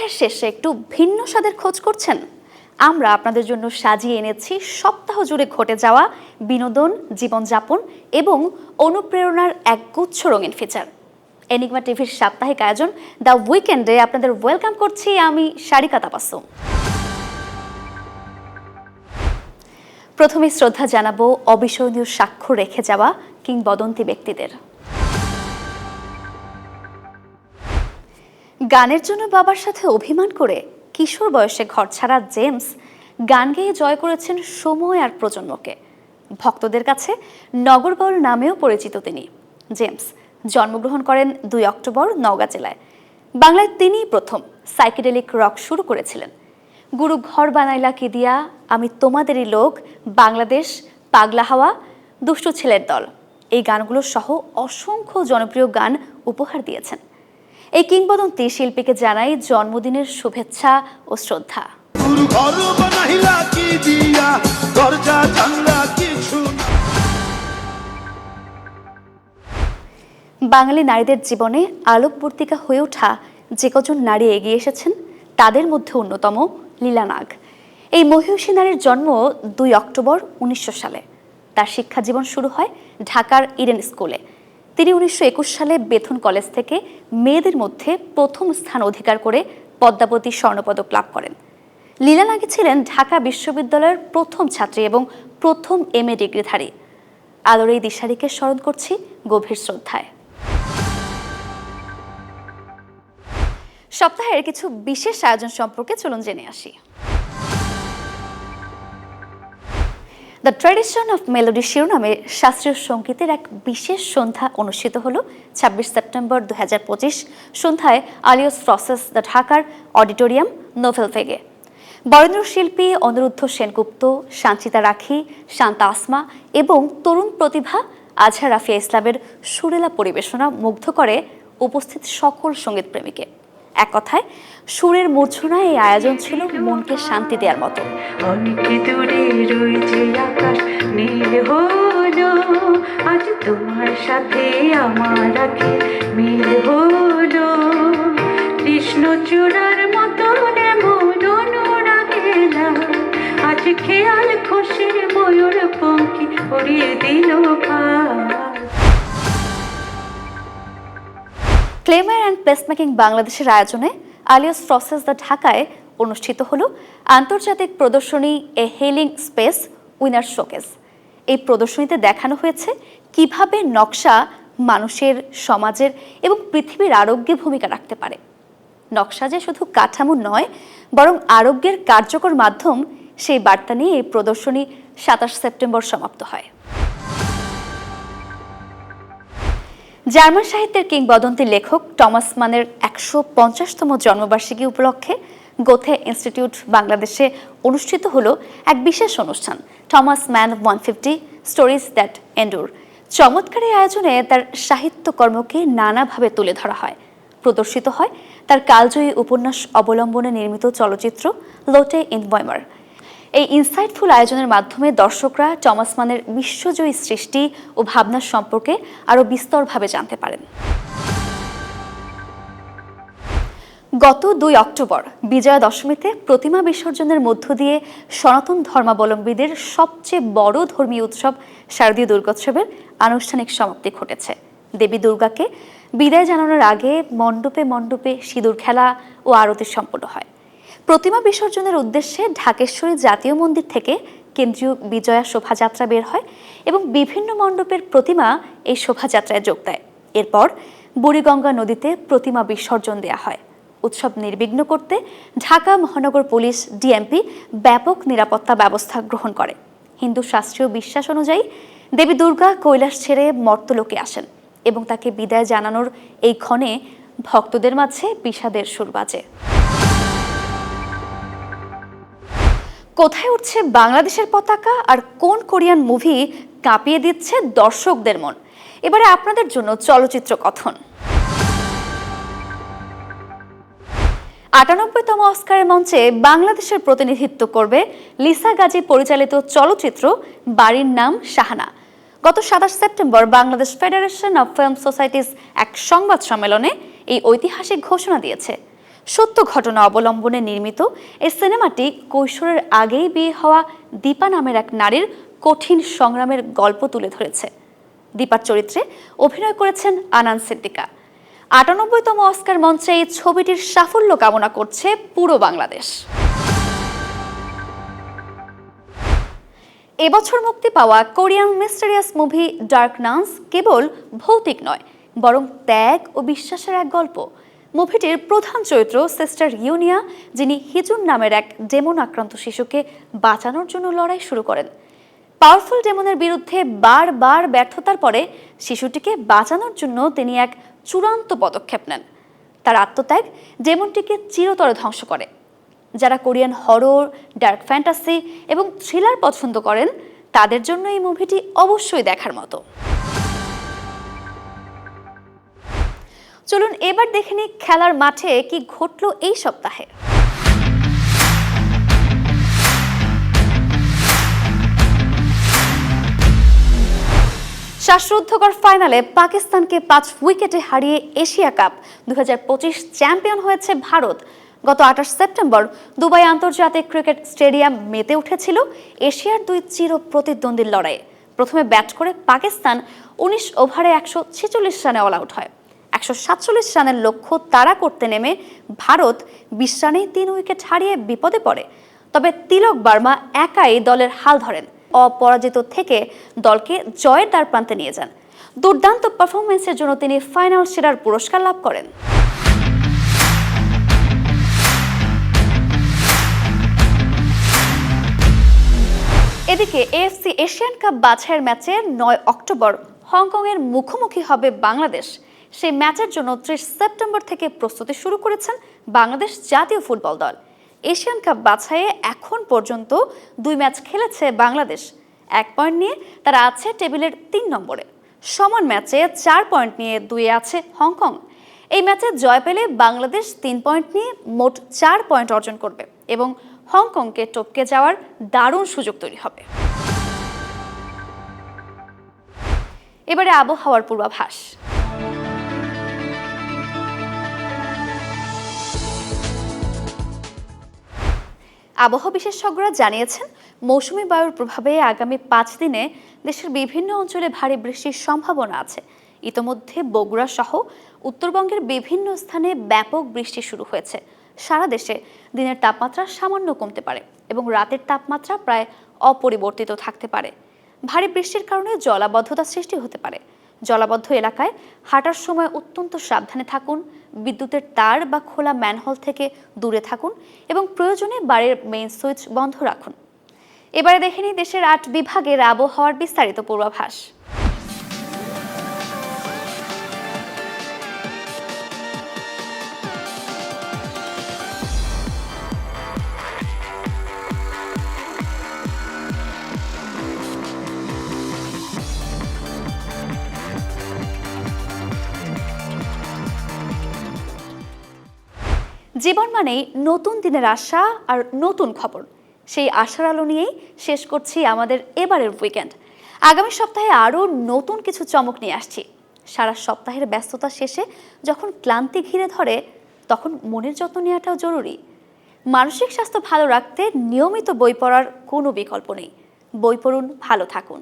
সপ্তাহের শেষে একটু ভিন্ন স্বাদের খোঁজ করছেন? আমরা আপনাদের জন্য সাজিয়ে এনেছি সপ্তাহ জুড়ে ঘটে যাওয়া বিনোদন, জীবনযাপন এবং অনুপ্রেরণার এক গুচ্ছ রঙিন ফিচার এনিগমা টিভির সাপ্তাহিক আয়োজন দ্য উইকেন্ডে আপনাদের ওয়েলকাম করছি আমি সারিকা তাপাসুম প্রথমে শ্রদ্ধা জানাব অবিস্মরণীয় সাক্ষ্য রেখে যাওয়া কিংবদন্তি ব্যক্তিদের। গানের জন্য বাবার সাথে অভিমান করে কিশোর বয়সে ঘর ছাড়া জেমস গান গেয়ে জয় করেছেন সময় আর প্রজন্মকে। ভক্তদের কাছে নগরবর নামেও পরিচিত তিনি। জেমস জন্মগ্রহণ করেন দুই অক্টোবর নওগাঁ জেলায়। বাংলায় তিনিই প্রথম সাইকেডেলিক রক শুরু করেছিলেন। গুরু ঘর বানাইলা কি দিয়া, আমি তোমাদেরই লোক, বাংলাদেশ, পাগলা হাওয়া, দুষ্টু ছেলের দল। এই গানগুলো সহ অসংখ্য জনপ্রিয় গান উপহার দিয়েছেন। এই কিংবদন্তি শিল্পীকে জানাই জন্মদিনের শুভেচ্ছা ও শ্রদ্ধা। বাঙালি নারীদের জীবনে আলোকবর্তিকা হয়ে ওঠা যে কজন নারী এগিয়ে এসেছেন, তাদের মধ্যে অন্যতম লীলা নাগ। এই মহিষী নারীর জন্ম দুই অক্টোবর উনিশশো সালে। তার শিক্ষা জীবন শুরু হয় ঢাকার ইডেন স্কুলে। তিনি উনিশশো একুশ সালে বেথুন কলেজ থেকে মেয়েদের মধ্যে প্রথম স্থান অধিকার করে পদ্মাবতী স্বর্ণপদক লাভ করেন। লীলা নাগি ছিলেন ঢাকা বিশ্ববিদ্যালয়ের প্রথম ছাত্রী এবং প্রথম এম এ ডিগ্রিধারী। আলোর এই দিশারিকে স্মরণ করছি গভীর শ্রদ্ধায়। সপ্তাহের কিছু বিশেষ আয়োজন সম্পর্কে চলুন জেনে আসি। দ্য ট্র্যাডিশন অফ মেলোডি শিরোনামে শাস্ত্রীয় সঙ্গীতের এক বিশেষ সন্ধ্যা অনুষ্ঠিত হল ছাব্বিশ সেপ্টেম্বর দু হাজার পঁচিশ সন্ধ্যায় আলিয়স ফ্রসেস দ্য ঢাকার অডিটোরিয়াম নোভেল ভেগে। বরেন্দ্র শিল্পী অনিরুদ্ধ সেনগুপ্ত, সাঞ্চিতা রাখি, শান্তা আসমা এবং তরুণ প্রতিভা আজহার রাফিয়া ইসলামের সুরেলা পরিবেশনা মুগ্ধ করে উপস্থিত সকল সংগীত প্রেমীকে। এক কথায়, সুরের মূর্ছনায় এই আয়োজন ছিল মনকে শান্তি দেওয়ার মতো। অনেক দূরে রয়েছে নীল হলো, আজ তোমার সাথে আমার আগে মিল হলো। কৃষ্ণ চূড়ার মতো এমন অনুরাগেলা আজ খেয়াল খুশির ময়ূর পঙ্খী উড়িয়ে দিল ক্লেমার অ্যান্ড প্লেসমেকিং বাংলাদেশের আয়োজনে আলিয়াস প্রসেস দ্য ঢাকায় অনুষ্ঠিত হল আন্তর্জাতিক প্রদর্শনী a healing space winner showcase এই প্রদর্শনীতে দেখানো হয়েছে কীভাবে নকশা মানুষের, সমাজের এবং পৃথিবীর আরোগ্যে ভূমিকা রাখতে পারে। নকশা যে শুধু কাঠামো নয়, বরং আরোগ্যের কার্যকর মাধ্যম, সেই বার্তা নিয়ে এই প্রদর্শনী সাতাশ সেপ্টেম্বর সমাপ্ত হয়। জার্মান সাহিত্যের কিংবদন্তি লেখক টমাস মানের একশো পঞ্চাশতম জন্মবার্ষিকী উপলক্ষে গোথে ইনস্টিটিউট বাংলাদেশে অনুষ্ঠিত হলো এক বিশেষ অনুষ্ঠান Thomas Mann one fifty stories that endure. চমৎকার এই আয়োজনে তার সাহিত্যকর্মকে নানাভাবে তুলে ধরা হয়। প্রদর্শিত হয় তার কালজয়ী উপন্যাস অবলম্বনে নির্মিত চলচ্চিত্র লোটে ইন বয়মার এই ইনসাইটফুল আয়োজনের মাধ্যমে দর্শকরা টমাস মানের বিশ্বজয়ী সৃষ্টি ও ভাবনার সম্পর্কে আরও বিস্তরভাবে জানতে পারেন। গত দুই অক্টোবর বিজয়া দশমীতে প্রতিমা বিসর্জনের মধ্য দিয়ে সনাতন ধর্মাবলম্বীদের সবচেয়ে বড় ধর্মীয় উৎসব শারদীয় দুর্গোৎসবের আনুষ্ঠানিক সমাপ্তি ঘটেছে। দেবী দুর্গাকে বিদায় জানানোর আগে মণ্ডপে মণ্ডপে সিঁদুর খেলা ও আরতি সম্পন্ন হয়। প্রতিমা বিসর্জনের উদ্দেশ্যে ঢাকেশ্বরী জাতীয় মন্দির থেকে কেন্দ্রীয় বিজয়া শোভাযাত্রা বের হয় এবং বিভিন্ন মণ্ডপের প্রতিমা এই শোভাযাত্রায় যোগ দেয়। এরপর বুড়িগঙ্গা নদীতে প্রতিমা বিসর্জন দেওয়া হয়। উৎসব নির্বিঘ্ন করতে ঢাকা মহানগর পুলিশ ডিএমপি ব্যাপক নিরাপত্তা ব্যবস্থা গ্রহণ করে। হিন্দু শাস্ত্রীয় বিশ্বাস অনুযায়ী দেবী দুর্গা কৈলাস ছেড়ে মর্তলোকে আসেন এবং তাকে বিদায় জানানোর এই ক্ষণে ভক্তদের মাঝে বিষাদের সুর বাজে। কোথায় উঠছে বাংলাদেশের পতাকা আর কোন কোরিয়ান মুভি কাঁপিয়ে দিচ্ছে দর্শকদের মন? এবারে আপনাদের জন্য চলচ্চিত্র কথন। আটানব্বইতম অস্কারের মঞ্চে বাংলাদেশের প্রতিনিধিত্ব করবে লিসা গাজী পরিচালিত চলচ্চিত্র বাড়ির নাম শাহানা। গত সাতাশ September Bangladesh federation of film societies এক সংবাদ সম্মেলনে এই ঐতিহাসিক ঘোষণা দিয়েছে। সত্য ঘটনা অবলম্বনে নির্মিত এই সিনেমাটি কৈশোরের আগেই বিয়ে হওয়া দীপা নামের এক নারীর কঠিন সংগ্রামের গল্প তুলে ধরেছে। দীপার চরিত্রে অভিনয় করেছেন আনান সিদ্দিকা। আটানব্বইতম অস্কার মঞ্চে এই ছবিটির সাফল্য কামনা করছে পুরো বাংলাদেশ। এবছর মুক্তি পাওয়া Korean mysterious movie Dark Nuns কেবল ভৌতিক নয়, বরং ত্যাগ ও বিশ্বাসের এক গল্প। মুভিটির প্রধান চরিত্র সিস্টার ইউনিয়া, যিনি হিজুন নামের এক ডেমন আক্রান্ত শিশুকে বাঁচানোর জন্য লড়াই শুরু করেন। পাওয়ারফুল ডেমনের বিরুদ্ধে বারবার ব্যর্থতার পরে শিশুটিকে বাঁচানোর জন্য তিনি এক চূড়ান্ত পদক্ষেপ নেন। তার আত্মত্যাগ যেমনটিকে চিরতরে ধ্বংস করে। যারা কোরিয়ান হরর, ডার্ক ফ্যান্টাসি এবং থ্রিলার পছন্দ করেন, তাদের জন্য এই মুভিটি অবশ্যই দেখার মতো। চলুন এবার দেখে নিই খেলার মাঠে কি ঘটল এই সপ্তাহে। শ্বাসরুদ্ধকর ফাইনালে পাকিস্তানকে পাঁচ উইকেটে হারিয়ে এশিয়া কাপ। দু হাজার পঁচিশ চ্যাম্পিয়ন হয়েছে ভারত। গত আঠাশ সেপ্টেম্বর দুবাই আন্তর্জাতিক ক্রিকেট স্টেডিয়াম মেতে উঠেছিল এশিয়ার দুই চির প্রতিদ্বন্দ্বীর লড়াইয়ে। প্রথমে ব্যাট করে পাকিস্তান উনিশ ওভারে একশো ছেচল্লিশ রানে অল আউট হয়। একশো সাতচল্লিশ রানের লক্ষ্য তাড়া করতে নেমে ভারত বিশ রানেই তিন উইকেট হারিয়ে বিপদে পড়ে। তবে তিলক বার্মা একাই দলের হাল ধরেন। অপরাজিত থেকে দলকে জয়ের দ্বার প্রান্তে নিয়ে যান। দুর্দান্ত পারফরমেন্সের জন্য তিনি ফাইনাল সেরার পুরস্কার লাভ করেন। এদিকে এএফসি এশিয়ান কাপ বাছাইয়ের ম্যাচে নয় অক্টোবর হংকংয়ের মুখোমুখি হবে বাংলাদেশ। সেই ম্যাচের জন্য ত্রিশ সেপ্টেম্বর থেকে প্রস্তুতি শুরু করেছেন বাংলাদেশ জাতীয় ফুটবল দল। এশিয়ান কাপ বাছাইয়ে এখন পর্যন্ত দুই ম্যাচ খেলেছে বাংলাদেশ। এক পয়েন্ট নিয়ে তারা আছে টেবিলের তিন নম্বরে। সমান ম্যাচে চার পয়েন্ট নিয়ে দুয়ে আছে হংকং। এই ম্যাচে জয় পেলে বাংলাদেশ তিন পয়েন্ট নিয়ে মোট চার পয়েন্ট অর্জন করবে এবং হংকংকে টপকে যাওয়ার দারুণ সুযোগ তৈরি হবে। এবারে আবহাওয়ার পূর্বাভাস। আবহাওয়া বিশেষজ্ঞরা জানিয়েছেন, মৌসুমী বায়ুর প্রভাবে আগামী পাঁচ দিনে দেশের বিভিন্ন অঞ্চলে ভারী বৃষ্টির সম্ভাবনা আছে। ইতোমধ্যে বগুড়া সহ উত্তরবঙ্গের বিভিন্ন স্থানে ব্যাপক বৃষ্টি শুরু হয়েছে। সারা দেশে দিনের তাপমাত্রা সামান্য কমতে পারে এবং রাতের তাপমাত্রা প্রায় অপরিবর্তিত থাকতে পারে। ভারী বৃষ্টির কারণে জলাবদ্ধতা সৃষ্টি হতে পারে। জলাবদ্ধ এলাকায় হাঁটার সময় অত্যন্ত সাবধানে থাকুন, বিদ্যুতের তার বা খোলা ম্যানহল থেকে দূরে থাকুন এবং প্রয়োজনে বাড়ির মেইন সুইচ বন্ধ রাখুন। এবারে দেখেনি দেশের আট বিভাগের আবহাওয়ার বিস্তারিত পূর্বাভাস। জীবন মানেই নতুন দিনের আশা আর নতুন খবর। সেই আশার আলো নিয়েই শেষ করছি আমাদের এবারের উইকেন্ড আগামী সপ্তাহে আরও নতুন কিছু চমক নিয়ে আসছি। সারা সপ্তাহের ব্যস্ততা শেষে যখন ক্লান্তি ঘিরে ধরে, তখন মনের যত্ন নেওয়াটাও জরুরি। মানসিক স্বাস্থ্য ভালো রাখতে নিয়মিত বই পড়ার কোনো বিকল্প নেই। বই পড়ুন, ভালো থাকুন।